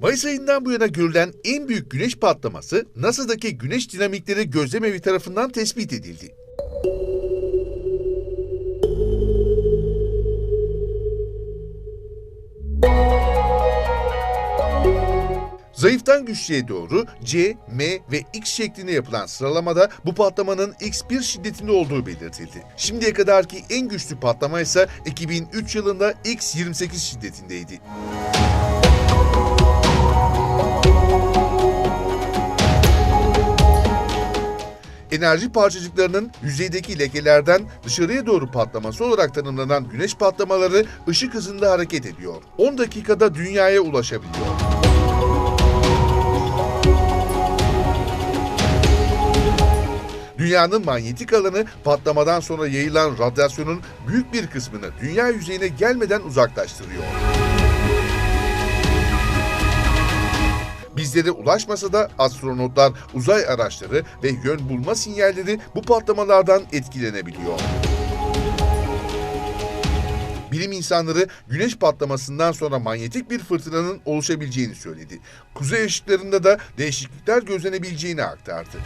Mayıs ayından bu yana görülen en büyük güneş patlaması NASA'daki Güneş Dinamikleri Gözlemevi tarafından tespit edildi. Zayıftan güçlüye doğru C, M ve X şeklinde yapılan sıralamada bu patlamanın X1 şiddetinde olduğu belirtildi. Şimdiye kadarki en güçlü patlama ise 2003 yılında X28 şiddetindeydi. Enerji parçacıklarının yüzeydeki lekelerden dışarıya doğru patlaması olarak tanımlanan güneş patlamaları ışık hızında hareket ediyor. 10 dakikada dünyaya ulaşabiliyor. Dünyanın manyetik alanı patlamadan sonra yayılan radyasyonun büyük bir kısmını dünya yüzeyine gelmeden uzaklaştırıyor. Bizlere ulaşmasa da astronotlar, uzay araçları ve yön bulma sinyalleri bu patlamalardan etkilenebiliyor. Bilim insanları güneş patlamasından sonra manyetik bir fırtınanın oluşabileceğini söyledi. Kuzey ışıklarında da değişiklikler gözlenebileceğini aktardı.